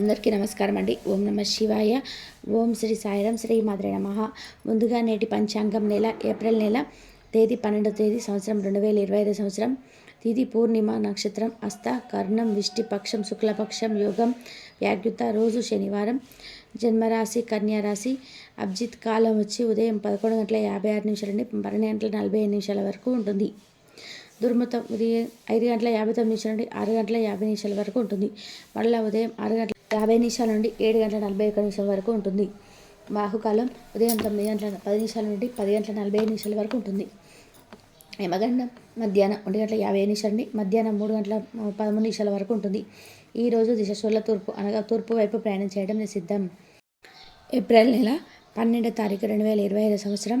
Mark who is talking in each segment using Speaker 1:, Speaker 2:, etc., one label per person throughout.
Speaker 1: అందరికీ నమస్కారం అండి. ఓం నమ శివాయ. ఓం శ్రీ సాయిరం శ్రీ మాద్రే నమ. ముందుగా నేటి పంచాంగం నెల ఏప్రిల్ నెల తేదీ పన్నెండో తేదీ సంవత్సరం రెండు వేల ఇరవై ఐదు సంవత్సరం. తిథి పూర్ణిమ నక్షత్రం అస్త కర్ణం విష్టిపక్షం శుక్లపక్షం యోగం వ్యాగ్యుత రోజు శనివారం జన్మరాశి కన్యారాశి అబ్జిత్ కాలం వచ్చి ఉదయం పదకొండు గంటల యాభై ఆరు నిమిషాల నుండి పన్నెండు గంటల నలభై ఐదు నిమిషాల వరకు ఉంటుంది. దుర్మతం ఉదయం ఐదు గంటల యాభై తొమ్మిది నిమిషాల నుండి ఆరు గంటల యాభై నిమిషాల వరకు ఉంటుంది. మళ్ళీ ఉదయం ఆరు గంటల యాభై నిమిషాల నుండి ఏడు గంటల నలభై ఒక్క నిమిషాల వరకు ఉంటుంది. బాహుకాలం ఉదయం తొమ్మిది గంటల పది నిమిషాల నుండి పది గంటల నలభై ఐదు నిమిషాల వరకు ఉంటుంది. యమగండం మధ్యాహ్నం ఒంటి గంటల యాభై నిమిషాల నుండి మధ్యాహ్నం మూడు గంటల పదమూడు నిమిషాల వరకు ఉంటుంది. ఈ రోజు దిశశూల తూర్పు అనగా తూర్పు వైపు ప్రయాణం చేయడం నిషిద్ధం. ఏప్రిల్ నెల పన్నెండో తారీఖు రెండు వేల ఇరవై ఐదు సంవత్సరం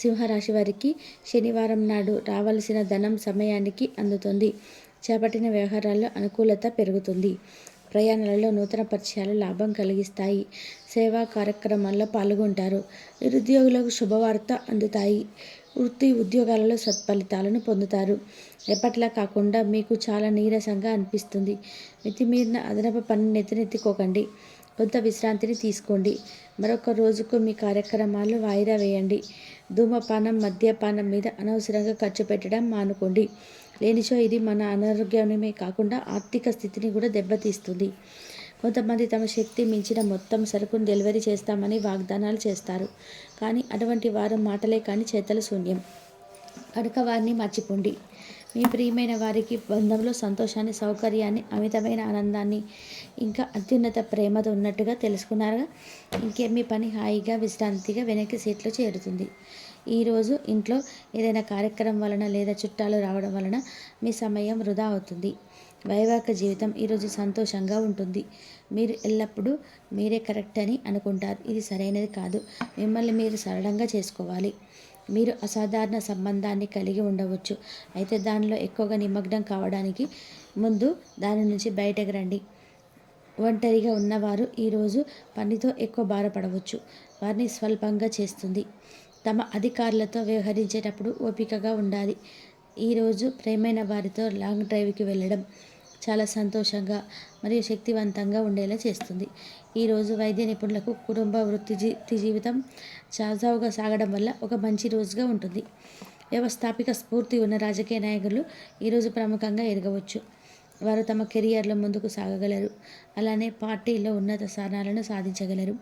Speaker 1: సింహరాశి వారికి శనివారం నాడు రావలసిన ధనం సమయానికి అందుతుంది. చేపట్టిన వ్యవహారాల్లో అనుకూలత పెరుగుతుంది. ప్రయాణాలలో నూతన పరిచయాలు లాభం కలిగిస్తాయి. సేవా కార్యక్రమాల్లో పాల్గొంటారు. నిరుద్యోగులకు శుభవార్త అందుతాయి. వృత్తి ఉద్యోగాలలో సత్ఫలితాలను పొందుతారు. ఎప్పట్లా కాకుండా మీకు చాలా నీరసంగా అనిపిస్తుంది. మితిమీరిన అదనపు పని నెత్తినెత్తుకోకండి. కొంత విశ్రాంతిని తీసుకోండి. మరొక రోజుకు మీ కార్యక్రమాలు వాయిదా వేయండి. ధూమపానం మద్యపానం మీద అనవసరంగా ఖర్చు పెట్టడం మానుకోండి. లేనిచో ఇది మన అనారోగ్యమే కాకుండా ఆర్థిక స్థితిని కూడా దెబ్బతీస్తుంది. కొంతమంది తమ శక్తి మించిన మొత్తం సరుకును డెలివరీ చేస్తామని వాగ్దానాలు చేస్తారు. కానీ అటువంటి వారు మాటలే కానీ చేతల శూన్యం. కనుక వారిని మర్చిపోండి. మీ ప్రియమైన వారికి బంధంలో సంతోషాన్ని సౌకర్యాన్ని అమితమైన ఆనందాన్ని ఇంకా అత్యున్నత ప్రేమతో ఉన్నట్టుగా తెలుసుకున్నారుగా. ఇంకే మీ పని హాయిగా విశ్రాంతిగా వెనక్కి సీట్లో చేరుతుంది. ఈరోజు ఇంట్లో ఏదైనా కార్యక్రమం వలన లేదా చుట్టాలు రావడం వలన మీ సమయం వృధా అవుతుంది. వైవాహిక జీవితం ఈరోజు సంతోషంగా ఉంటుంది. మీరు ఎల్లప్పుడూ మీరే కరెక్ట్ అని అనుకుంటారు. ఇది సరైనది కాదు. మిమ్మల్ని మీరు సరళంగా చేసుకోవాలి. మీరు అసాధారణ సంబంధాన్ని కలిగి ఉండవచ్చు. అయితే దానిలో ఎక్కువగా నిమగ్నం కావడానికి ముందు దాని నుంచి బయటకు రండి. ఒంటరిగా ఉన్నవారు ఈరోజు పనితో ఎక్కువ భారపడవచ్చు వారిని స్వల్పంగా చేస్తుంది. తమ అధికారులతో వ్యవహరించేటప్పుడు ఓపికగా ఉండాలి. ఈరోజు ప్రేమైన వారితో లాంగ్ డ్రైవ్కి వెళ్ళడం చాలా సంతోషంగా మరియు శక్తివంతంగా ఉండేలా చేస్తుంది. ఈరోజు వైద్య నిపుణులకు కుటుంబ వృత్తి జీ జీవితం చాజావుగా సాగడం వల్ల ఒక మంచి రోజుగా ఉంటుంది. వ్యవస్థాపిక స్ఫూర్తి ఉన్న రాజకీయ నాయకులు ఈరోజు ప్రముఖంగా ఎరగవచ్చు వారు తమ కెరియర్లో ముందుకు సాగగలరు. అలానే పార్టీలో ఉన్నత స్థానాలను సాధించగలరు.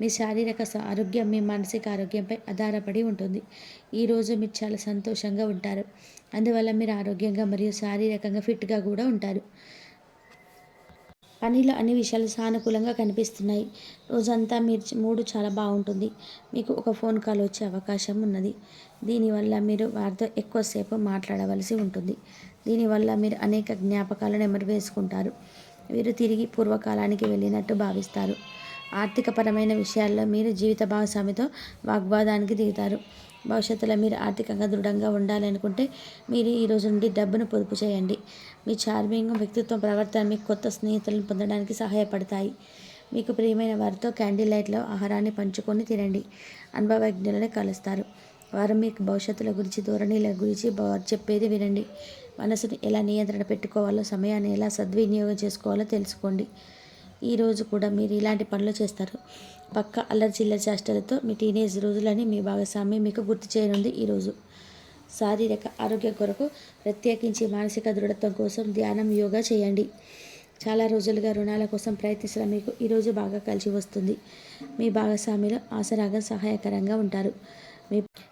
Speaker 1: మీ శారీరక ఆరోగ్యం మీ మానసిక ఆరోగ్యంపై ఆధారపడి ఉంటుంది. ఈరోజు మీరు చాలా సంతోషంగా ఉంటారు. అందువల్ల మీరు ఆరోగ్యంగా మరియు శారీరకంగా ఫిట్గా కూడా ఉంటారు. పనిలో అన్ని విషయాలు సానుకూలంగా కనిపిస్తున్నాయి. రోజంతా మీరు మూడు చాలా బాగుంటుంది. మీకు ఒక ఫోన్ కాల్ వచ్చే అవకాశం ఉన్నది. దీనివల్ల మీరు వారితో ఎక్కువసేపు మాట్లాడవలసి ఉంటుంది. దీనివల్ల మీరు అనేక జ్ఞాపకాలను నెమరు వేసుకుంటారు వీరు తిరిగి పూర్వకాలానికి వెళ్ళినట్టు భావిస్తారు. ఆర్థికపరమైన విషయాల్లో మీరు జీవిత భాగస్వామితో వాగ్వాదానికి దిగుతారు. భవిష్యత్తులో మీరు ఆర్థికంగా దృఢంగా ఉండాలనుకుంటే మీరు ఈ రోజు నుండి డబ్బును పొదుపు చేయండి. మీ చార్మింగ్ వ్యక్తిత్వం ప్రవర్తన మీకు కొత్త స్నేహితులను పొందడానికి సహాయపడతాయి. మీకు ప్రియమైన వారితో క్యాండిల్ లైట్లో ఆహారాన్ని పంచుకొని తినండి. అనుభవజ్ఞులను కలుస్తారు. వారు మీకు భవిష్యత్తుల గురించి ధోరణిల గురించి వారు చెప్పేది వినండి. మనసును ఎలా నియంత్రణ పెట్టుకోవాలో సమయాన్ని ఎలా సద్వినియోగం చేసుకోవాలో తెలుసుకోండి. ఈరోజు కూడా మీరు ఇలాంటి పనులు చేస్తారు. పక్క అల్లరి చిల్లరి చేష్టలతో మీ టీనేజ్ రోజులని మీ భాగస్వామి మీకు గుర్తు చేయనుంది ఈరోజు శారీరక ఆరోగ్యం కొరకు ప్రత్యేకించి మానసిక దృఢత్వం కోసం ధ్యానం యోగా చేయండి. చాలా రోజులుగా రుణాల కోసం ప్రయత్నిస్తున్న మీకు ఈరోజు బాగా కలిసి వస్తుంది. మీ భాగస్వామిలో ఆసరాగా సహాయకరంగా ఉంటారు.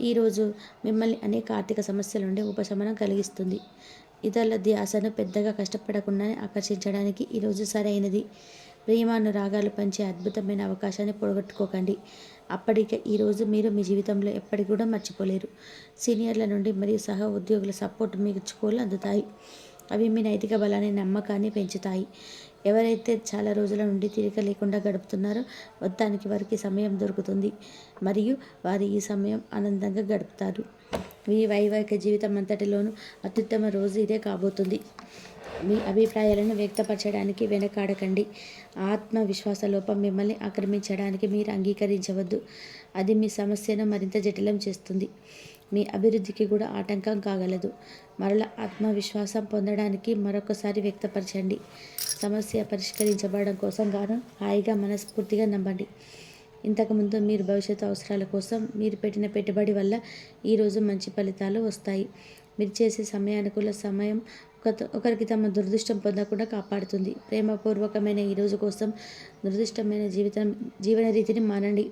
Speaker 1: ఈరోజు మిమ్మల్ని అనేక ఆర్థిక సమస్యల నుండి ఉపశమనం కలిగిస్తుంది. ఇతరుల ధ్యాసను పెద్దగా కష్టపడకుండానే ఆకర్షించడానికి ఈరోజు సరైనది. ప్రేమానురాగాలు పంచే అద్భుతమైన అవకాశాన్ని పొడగొట్టుకోకండి. అప్పటికే ఈరోజు మీరు మీ జీవితంలో ఎప్పటికి కూడా మర్చిపోలేరు. సీనియర్ల నుండి మరియు సహ ఉద్యోగుల సపోర్ట్ మీకు చుకోలు అందుతాయి అవి మీ నైతిక బలాన్ని నమ్మకాన్ని పెంచుతాయి. ఎవరైతే చాలా రోజుల నుండి తీరిక లేకుండా గడుపుతున్నారో మొత్తానికి వారికి సమయం దొరుకుతుంది. మరియు వారు ఈ సమయం ఆనందంగా గడుపుతారు. మీ వైవాహిక జీవితం అంతటిలోనూ అత్యుత్తమ రోజు ఇదే కాబోతుంది. మీ అభిప్రాయాలను వ్యక్తపరచడానికి వెనకాడకండి. ఆత్మవిశ్వాస లోపం మిమ్మల్ని ఆక్రమించడానికి మీరు అంగీకరించవద్దు. అది మీ సమస్యను మరింత జటిలం చేస్తుంది. మీ అభివృద్ధికి కూడా ఆటంకం కాగలదు. మరల ఆత్మవిశ్వాసం పొందడానికి మరొకసారి వ్యక్తపరచండి. సమస్య పరిష్కరించబడడం కోసం గాను హాయిగా మనస్ఫూర్తిగా నమ్మండి. ఇంతకుముందు మీరు భవిష్యత్తు అవసరాల కోసం మీరు పెట్టిన పెట్టుబడి వల్ల ఈరోజు మంచి ఫలితాలు వస్తాయి. మీరు చేసే సమయానుకూల సమయం ఒక ఒకరికి తమ దురదృష్టం పొందకుండా కాపాడుతుంది. ప్రేమపూర్వకమైన ఈ రోజు కోసం దురదృష్టమైన జీవితం జీవన రీతిని మానండి.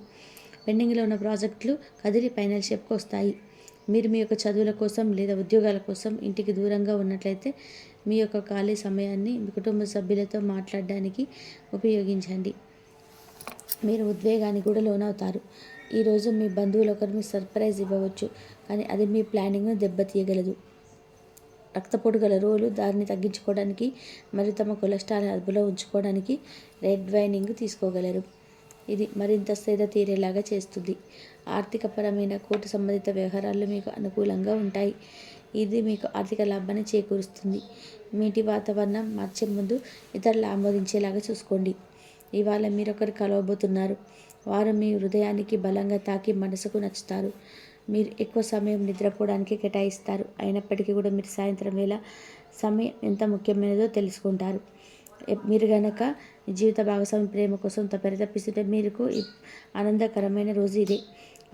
Speaker 1: పెండింగ్లో ఉన్న ప్రాజెక్టులు కదిలి ఫైనల్ షేప్కి వస్తాయి. మీరు మీ యొక్క చదువుల కోసం లేదా ఉద్యోగాల కోసం ఇంటికి దూరంగా ఉన్నట్లయితే మీ యొక్క ఖాళీ సమయాన్ని మీ కుటుంబ సభ్యులతో మాట్లాడడానికి ఉపయోగించండి. మీరు ఉద్వేగానికి కూడా లోనవుతారు. ఈరోజు మీ బంధువులు ఒకరు మీ సర్ప్రైజ్ ఇవ్వవచ్చు కానీ అది మీ ప్లానింగ్ను దెబ్బతీయగలదు. రక్తపోటు గల రోలు దారిని తగ్గించుకోవడానికి మరియు తమ కొలెస్ట్రాల్ అదుపులో ఉంచుకోవడానికి రెడ్ వైనింగ్ తీసుకోగలరు. ఇది మరింత స్థిర తీరేలాగా చేస్తుంది. ఆర్థికపరమైన కోర్టు సంబంధిత వ్యవహారాలు మీకు అనుకూలంగా ఉంటాయి. ఇది మీకు ఆర్థిక లాభాన్ని చేకూరుస్తుంది. మీటి వాతావరణం మార్చే ముందు ఇతరులు ఆమోదించేలాగా చూసుకోండి. ఇవాళ మీరొకరు కలవబోతున్నారు. వారు మీ హృదయానికి బలంగా తాకి మనసుకు నచ్చుతారు. మీరు ఎక్కువ సమయం నిద్రపోవడానికి కేటాయిస్తారు. అయినప్పటికీ కూడా మీరు సాయంత్రం వేళ సమయం ఎంత ముఖ్యమైనదో తెలుసుకుంటారు. మీరు గనక జీవిత భాగస్వామి ప్రేమ కోసం త- పరితపిస్తుంటే మీకు ఆనందకరమైన రోజు ఇదే.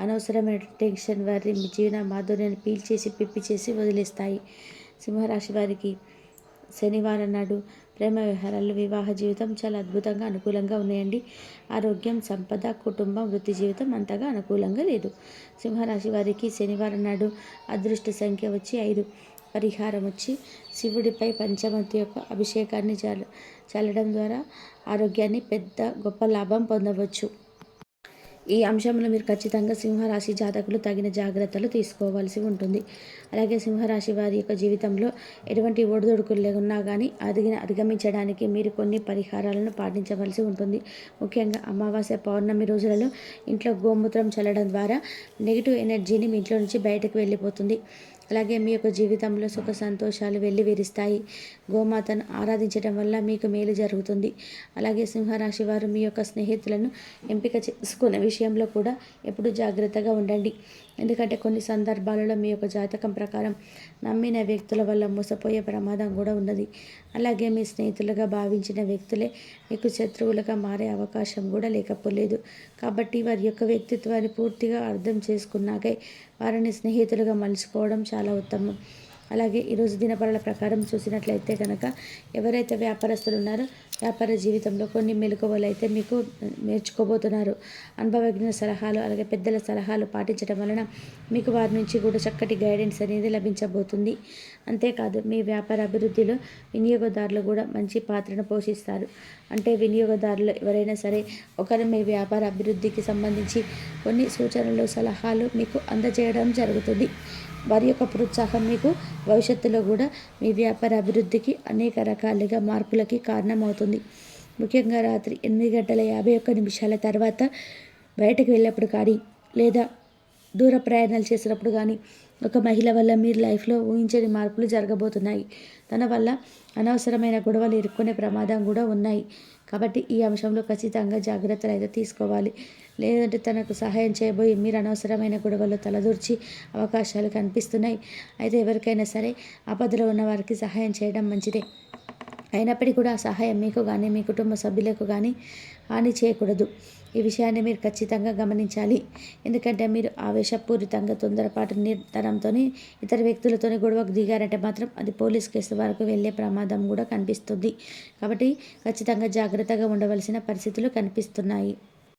Speaker 1: అనవసరమైన టెన్షన్ వారి జీవన మాధుర్యాన్ని పీల్చేసి పిప్పి చేసి వదిలేస్తాయి. సింహరాశి వారికి శనివారం నాడు ప్రేమ వ్యవహారాలు వివాహ జీవితం చాలా అద్భుతంగా అనుకూలంగా ఉన్నాయండి. ఆరోగ్యం సంపద కుటుంబం వృత్తి జీవితం అంతగా అనుకూలంగా లేదు. సింహరాశి వారికి శనివారం నాడు అదృష్ట సంఖ్య వచ్చి ఐదు. పరిహారం వచ్చి శివుడిపై పంచమతి యొక్క అభిషేకాన్ని చాల చల్లడం ద్వారా ఆరోగ్యాన్ని పెద్ద గొప్ప లాభం పొందవచ్చు. ఈ అంశంలో మీరు ఖచ్చితంగా సింహరాశి జాతకులు తగిన జాగ్రత్తలు తీసుకోవాల్సి ఉంటుంది. అలాగే సింహరాశి వారి యొక్క జీవితంలో ఎటువంటి ఒడిదొడుకులు లేకున్నా కానీ అదిగిన అధిగమించడానికి మీరు కొన్ని పరిహారాలను పాటించవలసి ఉంటుంది. ముఖ్యంగా అమావాస్య పౌర్ణమి రోజులలో ఇంట్లో గోమూత్రం చల్లడం ద్వారా నెగిటివ్ ఎనర్జీని మీ ఇంట్లో నుంచి బయటకు వెళ్ళిపోతుంది. అలాగే మీ యొక్క జీవితంలో సుఖ సంతోషాలు వెళ్ళి విరుస్తాయి. గోమాతను ఆరాధించడం వల్ల మీకు మేలు జరుగుతుంది. అలాగే సింహరాశి వారు మీ యొక్క స్నేహితులను ఎంపిక చేసుకునే విషయంలో కూడా ఎప్పుడు జాగ్రత్తగా ఉండండి. ఎందుకంటే కొన్ని సందర్భాలలో మీ యొక్క జాతకం ప్రకారం నమ్మిన వ్యక్తుల వల్ల మోసపోయే ప్రమాదం కూడా ఉన్నది. అలాగే మీ స్నేహితులుగా భావించిన వ్యక్తులే మీకు శత్రువులుగా మారే అవకాశం కూడా లేకపోలేదు. కాబట్టి వారి యొక్క వ్యక్తిత్వాన్ని పూర్తిగా అర్థం చేసుకున్నాకే వారిని స్నేహితులుగా మలుచుకోవడం చాలా ఉత్తమం. అలాగే ఈరోజు దినపరల ప్రకారం చూసినట్లయితే కనుక ఎవరైతే వ్యాపారస్తులు ఉన్నారో వ్యాపార జీవితంలో కొన్ని మెలకువలు అయితే మీకు నేర్చుకోబోతున్నారు. అనుభవజ్ఞ సలహాలు అలాగే పెద్దల సలహాలు పాటించడం వలన మీకు వారి నుంచి కూడా చక్కటి గైడెన్స్ అనేది లభించబోతుంది. అంతేకాదు మీ వ్యాపార అభివృద్ధిలో వినియోగదారులు కూడా మంచి పాత్రను పోషిస్తారు. అంటే వినియోగదారులు ఎవరైనా సరే ఒకరు మీ వ్యాపార అభివృద్ధికి సంబంధించి కొన్ని సూచనలు సలహాలు మీకు అందజేయడం జరుగుతుంది. వారి యొక్క ప్రోత్సాహం మీకు భవిష్యత్తులో కూడా మీ వ్యాపార అభివృద్ధికి అనేక రకాలుగా మార్పులకి కారణమవుతుంది. ముఖ్యంగా రాత్రి ఎనిమిది గంటల యాభై ఒక్క నిమిషాల తర్వాత బయటకు వెళ్ళినప్పుడు కానీ లేదా దూర ప్రయాణాలు చేసినప్పుడు కానీ ఒక మహిళ వల్ల మీరు లైఫ్లో ఊహించని మార్పులు జరగబోతున్నాయి. తన వల్ల అనవసరమైన గొడవలు ఇరుక్కునే ప్రమాదం కూడా ఉన్నాయి. కాబట్టి ఈ అంశంలో ఖచ్చితంగా జాగ్రత్తలు అయితే తీసుకోవాలి. లేదంటే తనకు సహాయం చేయబోయి మీరు అనవసరమైన గొడవల్లో తలదూర్చి అవకాశాలు కనిపిస్తున్నాయి. అయితే ఎవరికైనా సరే ఆపదలో ఉన్న వారికి సహాయం చేయడం మంచిదే. అయినప్పటికీ కూడా ఆ సహాయం మీకు కానీ మీ కుటుంబ సభ్యులకు కానీ హాని చేయకూడదు. ఈ విషయాన్ని మీరు ఖచ్చితంగా గమనించాలి. ఎందుకంటే మీరు ఆవేశపూరితంగా తొందరపాటు నిర్తరంతో ఇతర వ్యక్తులతో గొడవకు దిగారంటే మాత్రం అది పోలీస్ కేసు వరకు వెళ్ళే ప్రమాదం కూడా కనిపిస్తుంది. కాబట్టి ఖచ్చితంగా జాగ్రత్తగా ఉండవలసిన పరిస్థితులు కనిపిస్తున్నాయి.